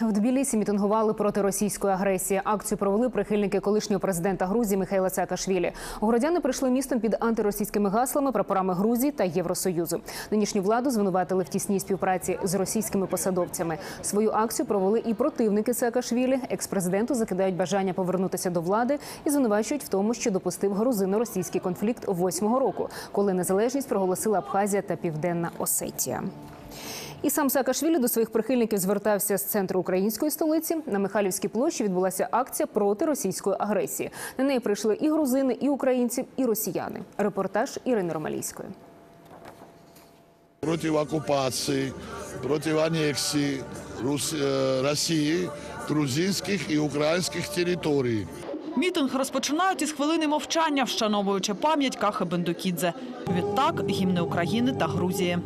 В Тбілісі мітингували проти російської агресії. Акцію провели прихильники колишнього президента Грузії Михайла Саакашвілі. Городяни прийшли містом під антиросійськими гаслами, прапорами Грузії та Євросоюзу. Нинішню владу звинуватили в тісній співпраці з російськими посадовцями. Свою акцію провели і противники Саакашвілі. Експрезиденту закидають бажання повернутися до влади і звинувачують в тому, що допустив грузино-російський конфлікт восьмого року, коли незалежність проголосила Абхазія та Південна Осетія. І сам Саакашвілі до своїх прихильників звертався з центру української столиці. На Михайлівській площі відбулася акція проти російської агресії. На неї прийшли і грузини, і українці, і росіяни. Репортаж Ірини Ромалійської. против оккупации, против аннексии Рус- э, России грузинских и украинских территорий. Мітинг розпочинають із хвилини мовчання, вшановуючи пам'ять Кахи Бендукідзе. Відтак гімни України та Грузії.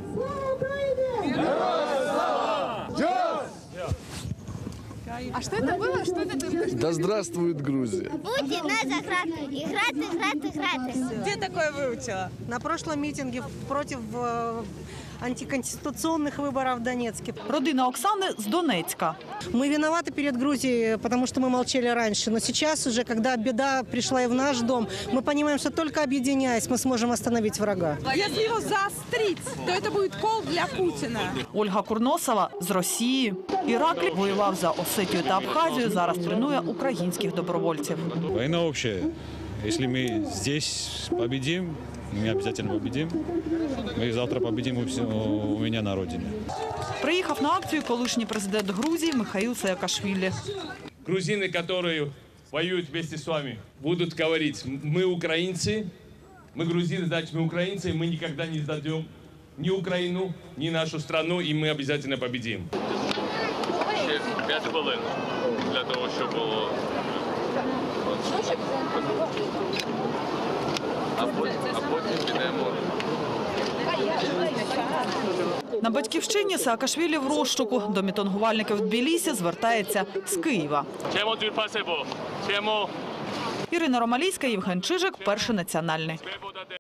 А что это было? Что это? Да здравствует Грузия! Будьте нас грати, і грати, грати, грати. Где такое выучила? На прошлом митинге против э, антиконституционных выборов в Донецке. Родина Оксани з Донецька. Мы виноваты перед Грузией, потому что мы молчали раньше. Но сейчас уже, когда беда пришла и в наш дом, мы понимаем, что только объединяясь, мы сможем остановить врага. Если его заострить, то это будет кол для Путина. Ольга Курносова з Росії. Іраклі воював за Осетію та Абхазію. Зараз тренує українських добровольців. Война общая. Если мы здесь победим, мы обязательно победим. Мы завтра победим у, всё- у меня на родине. Приїхав на акцію колишній президент Грузії Михаїл Саакашвілі. грузины, которые воюют вместе с вами, будут говорить, мы украинцы, мы грузины, значит мы украинцы, и мы никогда не сдадим ни Украину, ни нашу страну, и мы обязательно победим. Ще 5 хвилин для того, щоб було. а потім, а потім підемо. На батьківщині Саакашвілі в розшуку. До мітингувальників в Тбілісі звертається з Києва. Ірина Ромалійська, Євген Чижик, перший національний.